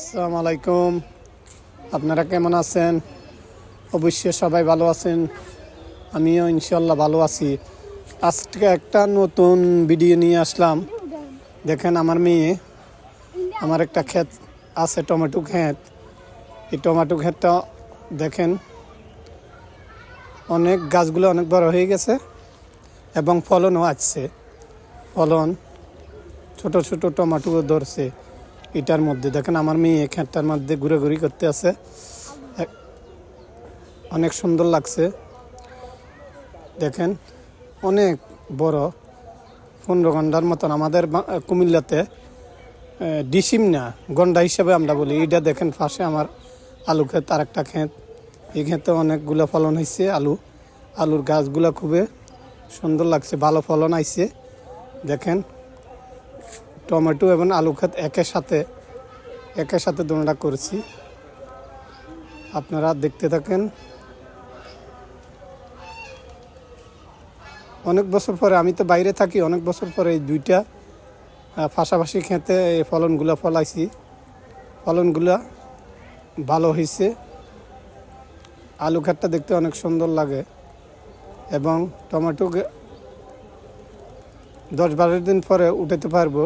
আসসালামু আলাইকুম। আপনারা কেমন আছেন? অবশ্যই সবাই ভালো আছেন। আমিও ইনশাল্লাহ ভালো আছি। আজকে একটা নতুন ভিডিও নিয়ে আসলাম। দেখেন আমার মেয়ে, আমার একটা ক্ষেত আছে, টমেটো ক্ষেত। এই টমেটো ক্ষেতটা দেখেন, অনেক গাছগুলো অনেক বড় হয়ে গেছে এবং ফলনও আসছে। ফলন, ছোট ছোট টমেটো ধরছে। এটার মধ্যে। দেখেন আমার মেয়ে ক্ষেতটার মধ্যে ঘুরে ঘুরি করতে আছে। অনেক সুন্দর লাগছে। দেখেন, অনেক বড় পনেরো ঘণ্টার মতন আমাদের কুমিল্লাতে ডিসিম না, গন্ডা হিসেবে আমরা বলি। এটা দেখেন পাশে আমার আলু ক্ষেত আর একটা ক্ষেত এই ক্ষেতে অনেকগুলো ফলন হয়েছে আলু। আলুর গাছগুলো খুবই সুন্দর লাগছে, ভালো ফলন আইছে। দেখেন টমেটো এবং আলু ক্ষেত একের সাথে একের সাথে দুটা করছি। আপনারা দেখতে থাকেন। অনেক বছর পরে, আমি তো বাইরে থাকি, অনেক বছর পরে এই দুইটা পাশাপাশি খেতে এই ফলনগুলো ফলাইছি। ফলনগুলো ভালো হয়েছে আলু ক্ষেতটা দেখতে অনেক সুন্দর লাগে এবং টমেটো দশ বারো দিন পরে উঠাতে পারব।